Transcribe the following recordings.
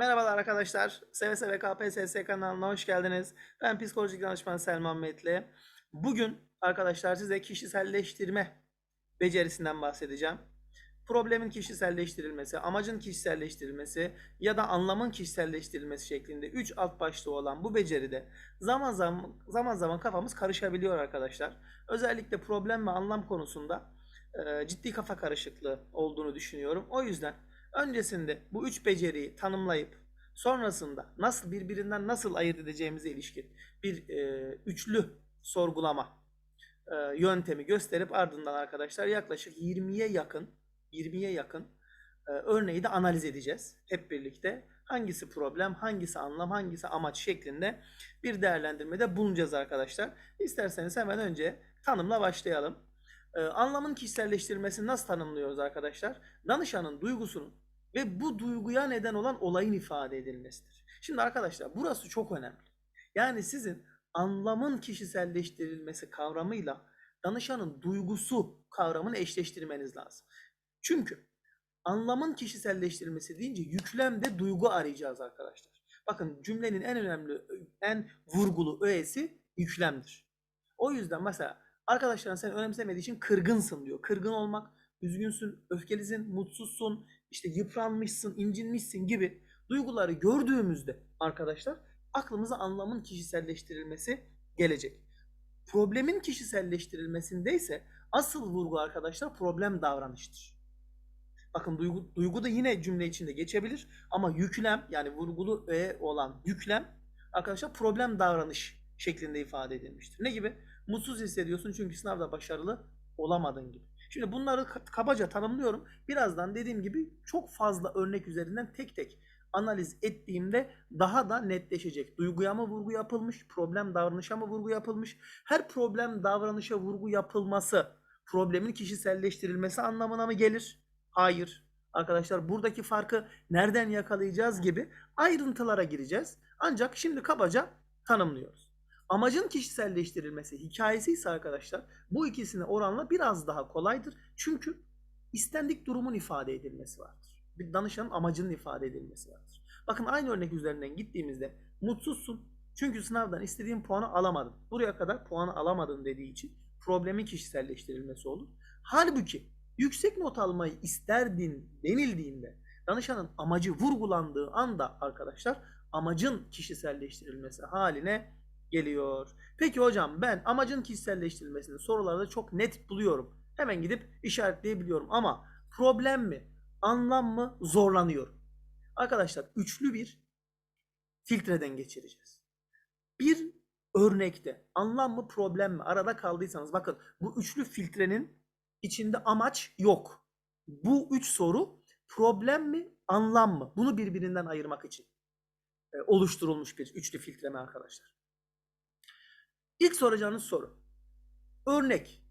Merhabalar arkadaşlar. Seve KPSS kanalına hoş geldiniz. Ben psikolojik danışman Selman Metli. Bugün arkadaşlar size kişiselleştirme becerisinden bahsedeceğim. Problemin kişiselleştirilmesi, amacın kişiselleştirilmesi ya da anlamın kişiselleştirilmesi şeklinde 3 alt başlığı olan bu beceride zaman zaman zaman zaman kafamız karışabiliyor arkadaşlar. Özellikle problem ve anlam konusunda ciddi kafa karışıklığı olduğunu düşünüyorum. O yüzden öncesinde bu üç beceriyi tanımlayıp sonrasında nasıl birbirinden nasıl ayırt edeceğimize ilişkin bir e, üçlü sorgulama e, yöntemi gösterip ardından arkadaşlar yaklaşık 20'ye yakın 20'ye yakın e, örneği de analiz edeceğiz hep birlikte. Hangisi problem, hangisi anlam, hangisi amaç şeklinde bir değerlendirmede bulunacağız arkadaşlar. İsterseniz hemen önce tanımla başlayalım. Ee, anlamın kişiselleştirilmesini nasıl tanımlıyoruz arkadaşlar? Danışanın duygusunun ve bu duyguya neden olan olayın ifade edilmesidir. Şimdi arkadaşlar burası çok önemli. Yani sizin anlamın kişiselleştirilmesi kavramıyla danışanın duygusu kavramını eşleştirmeniz lazım. Çünkü anlamın kişiselleştirilmesi deyince yüklemde duygu arayacağız arkadaşlar. Bakın cümlenin en önemli, en vurgulu öğesi yüklemdir. O yüzden mesela arkadaşların seni önemsemediği için kırgınsın diyor. Kırgın olmak, üzgünsün, öfkelisin, mutsuzsun, işte yıpranmışsın, incinmişsin gibi duyguları gördüğümüzde arkadaşlar aklımıza anlamın kişiselleştirilmesi gelecek. Problemin kişiselleştirilmesinde ise asıl vurgu arkadaşlar problem davranıştır. Bakın duygu, duygu da yine cümle içinde geçebilir ama yüklem yani vurgulu öğe olan yüklem arkadaşlar problem davranış şeklinde ifade edilmiştir. Ne gibi? Mutsuz hissediyorsun çünkü sınavda başarılı olamadın gibi. Şimdi bunları kabaca tanımlıyorum. Birazdan dediğim gibi çok fazla örnek üzerinden tek tek analiz ettiğimde daha da netleşecek. Duyguya mı vurgu yapılmış, problem davranışa mı vurgu yapılmış? Her problem davranışa vurgu yapılması problemin kişiselleştirilmesi anlamına mı gelir? Hayır. Arkadaşlar buradaki farkı nereden yakalayacağız gibi ayrıntılara gireceğiz. Ancak şimdi kabaca tanımlıyoruz. Amacın kişiselleştirilmesi hikayesi ise arkadaşlar bu ikisine oranla biraz daha kolaydır. Çünkü istendik durumun ifade edilmesi vardır. Bir danışanın amacının ifade edilmesi vardır. Bakın aynı örnek üzerinden gittiğimizde mutsuzsun. Çünkü sınavdan istediğin puanı alamadın. Buraya kadar puanı alamadın dediği için problemin kişiselleştirilmesi olur. Halbuki yüksek not almayı isterdin denildiğinde danışanın amacı vurgulandığı anda arkadaşlar amacın kişiselleştirilmesi haline geliyor. Peki hocam ben amacın kişiselleştirilmesini sorularda çok net buluyorum. Hemen gidip işaretleyebiliyorum ama problem mi, anlam mı zorlanıyorum. Arkadaşlar üçlü bir filtreden geçireceğiz. Bir örnekte anlam mı problem mi arada kaldıysanız bakın bu üçlü filtrenin içinde amaç yok. Bu üç soru problem mi anlam mı bunu birbirinden ayırmak için e, oluşturulmuş bir üçlü filtreme arkadaşlar. İlk soracağınız soru. Örnek.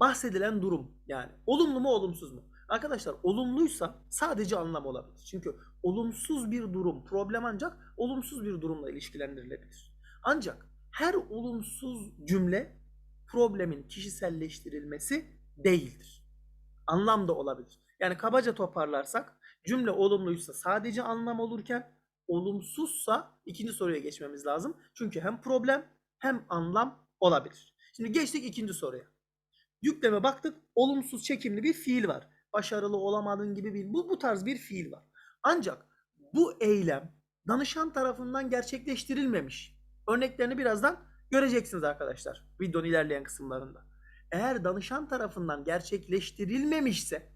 Bahsedilen durum yani olumlu mu olumsuz mu? Arkadaşlar olumluysa sadece anlam olabilir. Çünkü olumsuz bir durum problem ancak olumsuz bir durumla ilişkilendirilebilir. Ancak her olumsuz cümle problemin kişiselleştirilmesi değildir. Anlam da olabilir. Yani kabaca toparlarsak cümle olumluysa sadece anlam olurken olumsuzsa ikinci soruya geçmemiz lazım. Çünkü hem problem hem anlam olabilir. Şimdi geçtik ikinci soruya. Yükleme baktık. Olumsuz çekimli bir fiil var. Başarılı olamadığın gibi bir bu, bu tarz bir fiil var. Ancak bu eylem danışan tarafından gerçekleştirilmemiş. Örneklerini birazdan göreceksiniz arkadaşlar videonun ilerleyen kısımlarında. Eğer danışan tarafından gerçekleştirilmemişse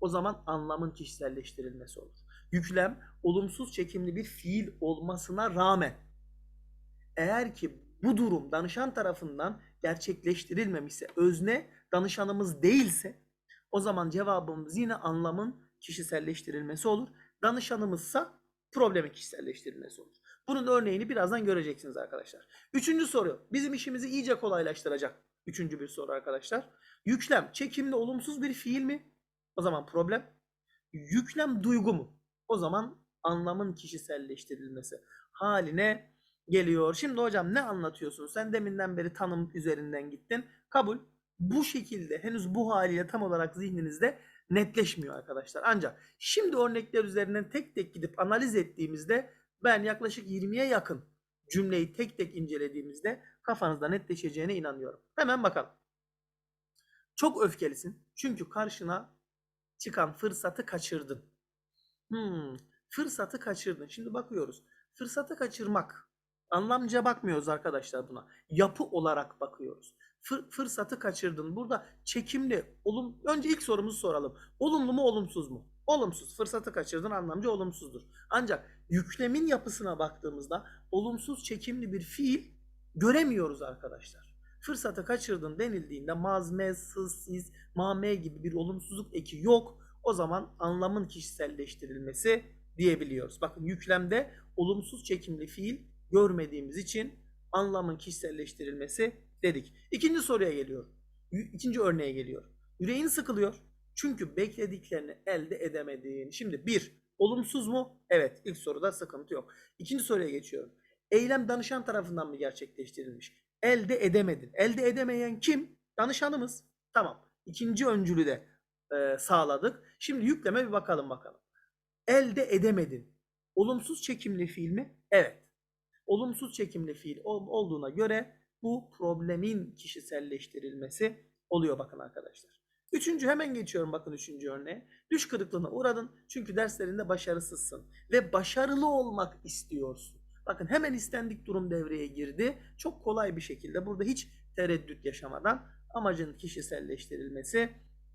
o zaman anlamın kişiselleştirilmesi olur. Yüklem olumsuz çekimli bir fiil olmasına rağmen eğer ki bu durum danışan tarafından gerçekleştirilmemişse, özne danışanımız değilse o zaman cevabımız yine anlamın kişiselleştirilmesi olur. Danışanımızsa problemin kişiselleştirilmesi olur. Bunun örneğini birazdan göreceksiniz arkadaşlar. Üçüncü soru. Bizim işimizi iyice kolaylaştıracak. Üçüncü bir soru arkadaşlar. Yüklem çekimli olumsuz bir fiil mi? O zaman problem. Yüklem duygu mu? O zaman anlamın kişiselleştirilmesi haline geliyor. Şimdi hocam ne anlatıyorsun? Sen deminden beri tanım üzerinden gittin. Kabul. Bu şekilde henüz bu haliyle tam olarak zihninizde netleşmiyor arkadaşlar. Ancak şimdi örnekler üzerinden tek tek gidip analiz ettiğimizde ben yaklaşık 20'ye yakın cümleyi tek tek incelediğimizde kafanızda netleşeceğine inanıyorum. Hemen bakalım. Çok öfkelisin çünkü karşına çıkan fırsatı kaçırdın. Hmm, fırsatı kaçırdın. Şimdi bakıyoruz. Fırsatı kaçırmak. Anlamca bakmıyoruz arkadaşlar buna. Yapı olarak bakıyoruz. Fır- fırsatı kaçırdın. Burada çekimli, olum önce ilk sorumuzu soralım. Olumlu mu, olumsuz mu? Olumsuz. Fırsatı kaçırdın anlamca olumsuzdur. Ancak yüklemin yapısına baktığımızda olumsuz çekimli bir fiil göremiyoruz arkadaşlar. Fırsatı kaçırdın denildiğinde maz, sız, siz, mame gibi bir olumsuzluk eki yok. O zaman anlamın kişiselleştirilmesi diyebiliyoruz. Bakın yüklemde olumsuz çekimli fiil görmediğimiz için anlamın kişiselleştirilmesi dedik. İkinci soruya geliyor. İkinci örneğe geliyor. Yüreğin sıkılıyor. Çünkü beklediklerini elde edemedin. Şimdi bir, olumsuz mu? Evet, ilk soruda sıkıntı yok. İkinci soruya geçiyorum. Eylem danışan tarafından mı gerçekleştirilmiş? Elde edemedin. Elde edemeyen kim? Danışanımız. Tamam. İkinci öncülü de e, sağladık. Şimdi yükleme bir bakalım bakalım. Elde edemedin. Olumsuz çekimli fiil mi? Evet. Olumsuz çekimli fiil ol- olduğuna göre bu problemin kişiselleştirilmesi oluyor bakın arkadaşlar. Üçüncü hemen geçiyorum bakın üçüncü örneğe. Düş kırıklığına uğradın çünkü derslerinde başarısızsın ve başarılı olmak istiyorsun. Bakın hemen istendik durum devreye girdi. Çok kolay bir şekilde burada hiç tereddüt yaşamadan amacın kişiselleştirilmesi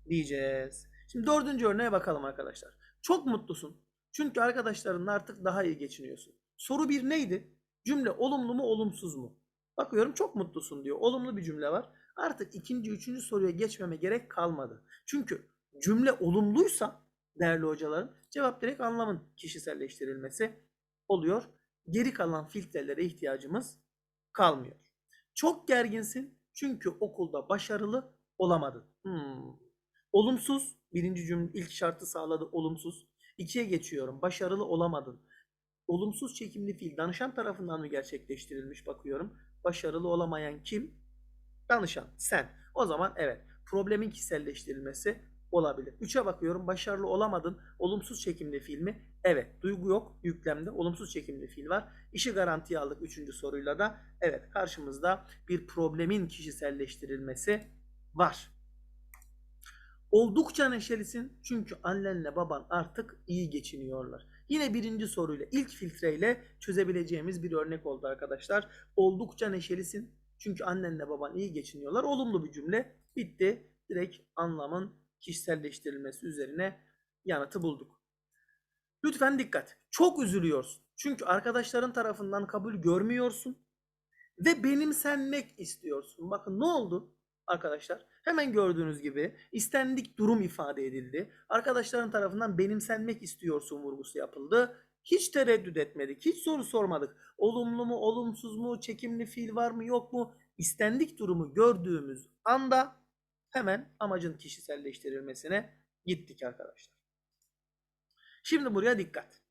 diyeceğiz. Şimdi dördüncü örneğe bakalım arkadaşlar. Çok mutlusun. Çünkü arkadaşlarınla artık daha iyi geçiniyorsun. Soru bir neydi? Cümle olumlu mu olumsuz mu? Bakıyorum çok mutlusun diyor. Olumlu bir cümle var. Artık ikinci, üçüncü soruya geçmeme gerek kalmadı. Çünkü cümle olumluysa değerli hocalarım cevap direkt anlamın kişiselleştirilmesi oluyor. Geri kalan filtrelere ihtiyacımız kalmıyor. Çok gerginsin çünkü okulda başarılı olamadın. Hmm. Olumsuz. Birinci cümle ilk şartı sağladı olumsuz. İkiye geçiyorum. Başarılı olamadın. Olumsuz çekimli fiil danışan tarafından mı gerçekleştirilmiş bakıyorum. Başarılı olamayan kim? Danışan. Sen. O zaman evet. Problemin kişiselleştirilmesi olabilir. Üçe bakıyorum. Başarılı olamadın. Olumsuz çekimli fiil mi? Evet. Duygu yok. Yüklemde. Olumsuz çekimli fiil var. İşi garantiye aldık üçüncü soruyla da. Evet. Karşımızda bir problemin kişiselleştirilmesi var. Oldukça neşelisin çünkü annenle baban artık iyi geçiniyorlar. Yine birinci soruyla ilk filtreyle çözebileceğimiz bir örnek oldu arkadaşlar. Oldukça neşelisin çünkü annenle baban iyi geçiniyorlar. Olumlu bir cümle bitti. Direkt anlamın kişiselleştirilmesi üzerine yanıtı bulduk. Lütfen dikkat. Çok üzülüyorsun. Çünkü arkadaşların tarafından kabul görmüyorsun ve benimsenmek istiyorsun. Bakın ne oldu arkadaşlar? Hemen gördüğünüz gibi istendik durum ifade edildi. Arkadaşların tarafından benimsenmek istiyorsun vurgusu yapıldı. Hiç tereddüt etmedik. Hiç soru sormadık. Olumlu mu, olumsuz mu, çekimli fiil var mı, yok mu? İstendik durumu gördüğümüz anda hemen amacın kişiselleştirilmesine gittik arkadaşlar. Şimdi buraya dikkat.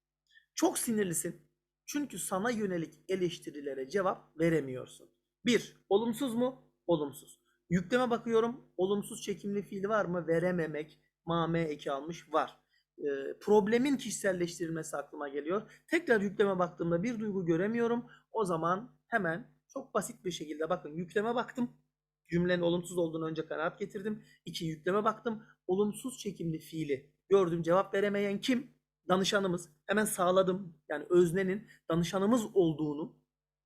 Çok sinirlisin. Çünkü sana yönelik eleştirilere cevap veremiyorsun. Bir, olumsuz mu? Olumsuz. Yükleme bakıyorum. Olumsuz çekimli fiil var mı? Verememek. Mame eki almış. Var. Ee, problemin kişiselleştirilmesi aklıma geliyor. Tekrar yükleme baktığımda bir duygu göremiyorum. O zaman hemen çok basit bir şekilde bakın yükleme baktım. Cümlenin olumsuz olduğunu önce kanaat getirdim. İki yükleme baktım. Olumsuz çekimli fiili gördüm. Cevap veremeyen kim? Danışanımız. Hemen sağladım. Yani öznenin danışanımız olduğunu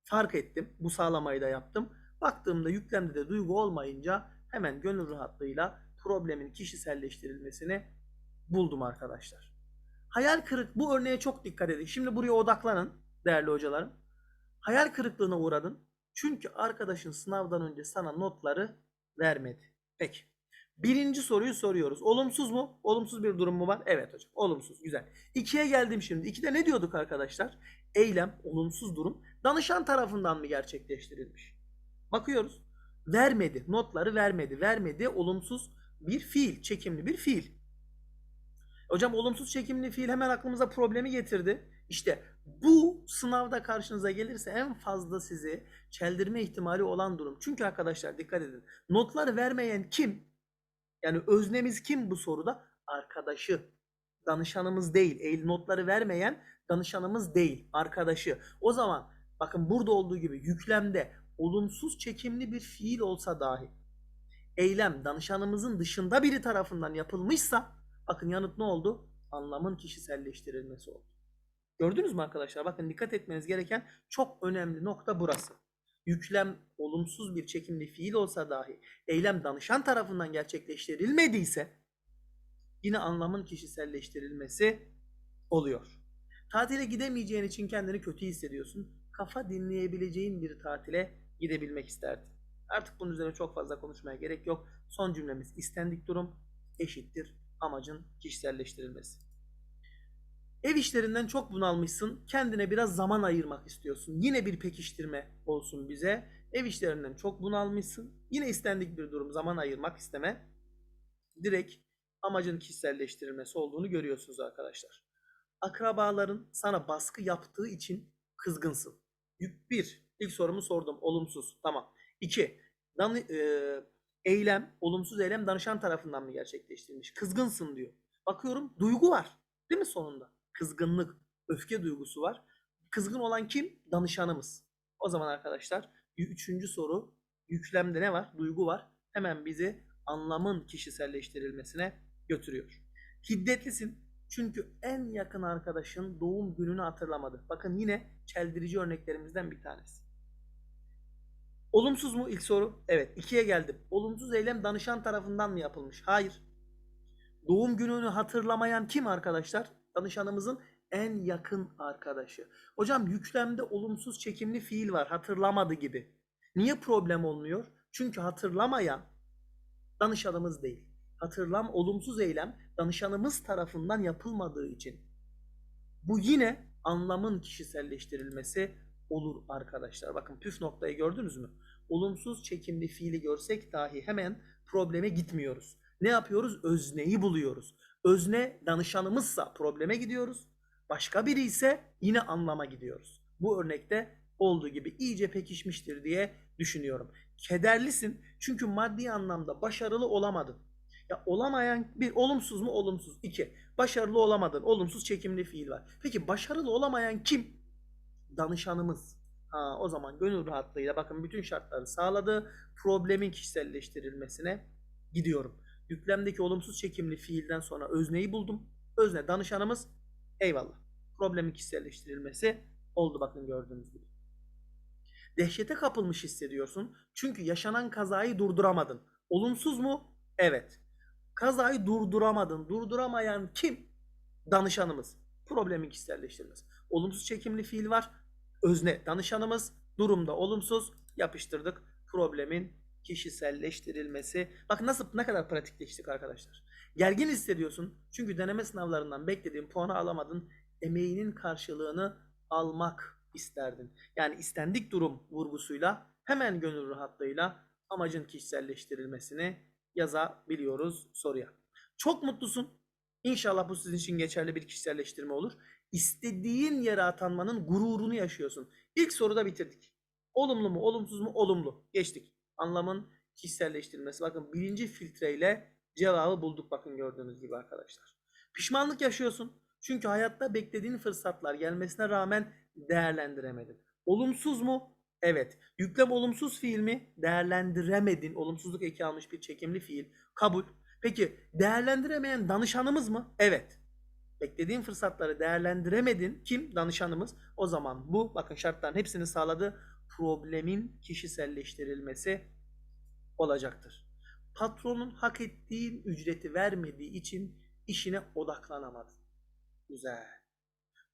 fark ettim. Bu sağlamayı da yaptım. Baktığımda yüklemde de duygu olmayınca hemen gönül rahatlığıyla problemin kişiselleştirilmesini buldum arkadaşlar. Hayal kırık bu örneğe çok dikkat edin. Şimdi buraya odaklanın değerli hocalarım. Hayal kırıklığına uğradın. Çünkü arkadaşın sınavdan önce sana notları vermedi. Peki. Birinci soruyu soruyoruz. Olumsuz mu? Olumsuz bir durum mu var? Evet hocam. Olumsuz. Güzel. İkiye geldim şimdi. İkide ne diyorduk arkadaşlar? Eylem, olumsuz durum danışan tarafından mı gerçekleştirilmiş? Bakıyoruz. Vermedi. Notları vermedi. Vermedi. Olumsuz bir fiil. Çekimli bir fiil. Hocam olumsuz çekimli fiil hemen aklımıza problemi getirdi. İşte bu sınavda karşınıza gelirse en fazla sizi çeldirme ihtimali olan durum. Çünkü arkadaşlar dikkat edin. Notları vermeyen kim? Yani öznemiz kim bu soruda? arkadaşı. Danışanımız değil. Eğil notları vermeyen danışanımız değil. Arkadaşı. O zaman bakın burada olduğu gibi yüklemde olumsuz çekimli bir fiil olsa dahi eylem danışanımızın dışında biri tarafından yapılmışsa bakın yanıt ne oldu? Anlamın kişiselleştirilmesi oldu. Gördünüz mü arkadaşlar? Bakın dikkat etmeniz gereken çok önemli nokta burası. Yüklem olumsuz bir çekimli fiil olsa dahi eylem danışan tarafından gerçekleştirilmediyse yine anlamın kişiselleştirilmesi oluyor. Tatile gidemeyeceğin için kendini kötü hissediyorsun. Kafa dinleyebileceğin bir tatile gidebilmek isterdin. Artık bunun üzerine çok fazla konuşmaya gerek yok. Son cümlemiz istendik durum eşittir amacın kişiselleştirilmesi. Ev işlerinden çok bunalmışsın. Kendine biraz zaman ayırmak istiyorsun. Yine bir pekiştirme olsun bize. Ev işlerinden çok bunalmışsın. Yine istendik bir durum zaman ayırmak isteme. Direkt amacın kişiselleştirilmesi olduğunu görüyorsunuz arkadaşlar. Akrabaların sana baskı yaptığı için kızgınsın. Yük 1. İlk sorumu sordum. Olumsuz. Tamam. 2. Dan, e, eylem, olumsuz eylem danışan tarafından mı gerçekleştirilmiş? Kızgınsın diyor. Bakıyorum duygu var. Değil mi sonunda? Kızgınlık, öfke duygusu var. Kızgın olan kim? Danışanımız. O zaman arkadaşlar üçüncü soru yüklemde ne var? Duygu var. Hemen bizi anlamın kişiselleştirilmesine götürüyor. Hiddetlisin çünkü en yakın arkadaşın doğum gününü hatırlamadı. Bakın yine çeldirici örneklerimizden bir tanesi. Olumsuz mu ilk soru? Evet. ikiye geldim. Olumsuz eylem danışan tarafından mı yapılmış? Hayır. Doğum gününü hatırlamayan kim arkadaşlar? Danışanımızın en yakın arkadaşı. Hocam yüklemde olumsuz çekimli fiil var. Hatırlamadı gibi. Niye problem olmuyor? Çünkü hatırlamayan danışanımız değil. Hatırlam olumsuz eylem danışanımız tarafından yapılmadığı için. Bu yine anlamın kişiselleştirilmesi olur arkadaşlar. Bakın püf noktayı gördünüz mü? Olumsuz çekimli fiili görsek dahi hemen probleme gitmiyoruz. Ne yapıyoruz? Özneyi buluyoruz. Özne danışanımızsa probleme gidiyoruz. Başka biri ise yine anlama gidiyoruz. Bu örnekte olduğu gibi iyice pekişmiştir diye düşünüyorum. Kederlisin çünkü maddi anlamda başarılı olamadın. Ya olamayan bir olumsuz mu olumsuz? İki. Başarılı olamadın. Olumsuz çekimli fiil var. Peki başarılı olamayan kim? Danışanımız. Ha, o zaman gönül rahatlığıyla bakın bütün şartları sağladı. Problemin kişiselleştirilmesine gidiyorum. Yüklemdeki olumsuz çekimli fiilden sonra özneyi buldum. Özne danışanımız eyvallah. Problemin kişiselleştirilmesi oldu bakın gördüğünüz gibi. Dehşete kapılmış hissediyorsun. Çünkü yaşanan kazayı durduramadın. Olumsuz mu? Evet. Kazayı durduramadın. Durduramayan kim? Danışanımız. Problemin kişiselleştirilmesi. Olumsuz çekimli fiil var. Özne danışanımız. Durumda olumsuz. Yapıştırdık. Problemin kişiselleştirilmesi. Bak nasıl ne kadar pratikleştik arkadaşlar. Gergin hissediyorsun. Çünkü deneme sınavlarından beklediğin puanı alamadın. Emeğinin karşılığını almak isterdin. Yani istendik durum vurgusuyla hemen gönül rahatlığıyla amacın kişiselleştirilmesini yazabiliyoruz soruya. Çok mutlusun. İnşallah bu sizin için geçerli bir kişiselleştirme olur. İstediğin yere atanmanın gururunu yaşıyorsun. İlk soruda bitirdik. Olumlu mu, olumsuz mu? Olumlu. Geçtik. Anlamın kişiselleştirilmesi. Bakın birinci filtreyle cevabı bulduk bakın gördüğünüz gibi arkadaşlar. Pişmanlık yaşıyorsun. Çünkü hayatta beklediğin fırsatlar gelmesine rağmen değerlendiremedin. Olumsuz mu? Evet. Yüklem olumsuz fiil mi? Değerlendiremedin. Olumsuzluk eki almış bir çekimli fiil. Kabul. Peki değerlendiremeyen danışanımız mı? Evet. Beklediğin fırsatları değerlendiremedin. Kim? Danışanımız. O zaman bu bakın şartların hepsini sağladı. Problemin kişiselleştirilmesi olacaktır. Patronun hak ettiğin ücreti vermediği için işine odaklanamadın. Güzel.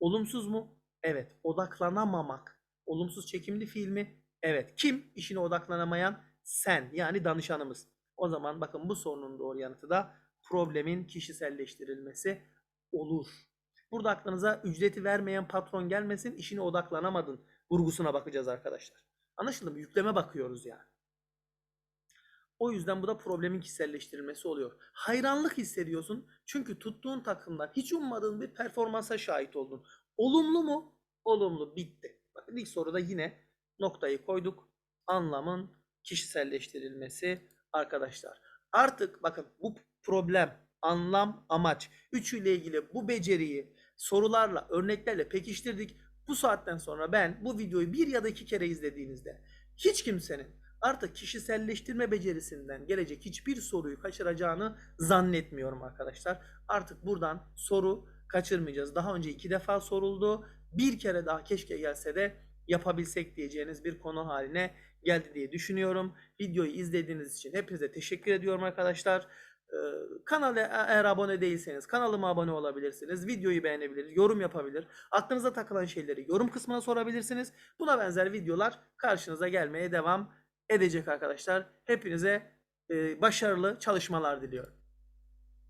Olumsuz mu? Evet. Odaklanamamak. Olumsuz çekimli fiil mi? Evet. Kim? İşine odaklanamayan sen. Yani danışanımız. O zaman bakın bu sorunun doğru yanıtı da problemin kişiselleştirilmesi olur. Burada aklınıza ücreti vermeyen patron gelmesin, işine odaklanamadın vurgusuna bakacağız arkadaşlar. Anlaşıldı mı? Yükleme bakıyoruz yani. O yüzden bu da problemin kişiselleştirilmesi oluyor. Hayranlık hissediyorsun çünkü tuttuğun takımdan hiç ummadığın bir performansa şahit oldun. Olumlu mu? Olumlu. Bitti. Bakın ilk soruda yine noktayı koyduk. Anlamın kişiselleştirilmesi arkadaşlar. Artık bakın bu problem anlam, amaç. Üçüyle ilgili bu beceriyi sorularla, örneklerle pekiştirdik. Bu saatten sonra ben bu videoyu bir ya da iki kere izlediğinizde hiç kimsenin artık kişiselleştirme becerisinden gelecek hiçbir soruyu kaçıracağını zannetmiyorum arkadaşlar. Artık buradan soru kaçırmayacağız. Daha önce iki defa soruldu. Bir kere daha keşke gelse de yapabilsek diyeceğiniz bir konu haline geldi diye düşünüyorum. Videoyu izlediğiniz için hepinize teşekkür ediyorum arkadaşlar. Ee, kanala eğer abone değilseniz kanalıma abone olabilirsiniz. Videoyu beğenebilir, yorum yapabilir. Aklınıza takılan şeyleri yorum kısmına sorabilirsiniz. Buna benzer videolar karşınıza gelmeye devam edecek arkadaşlar. Hepinize e, başarılı çalışmalar diliyorum.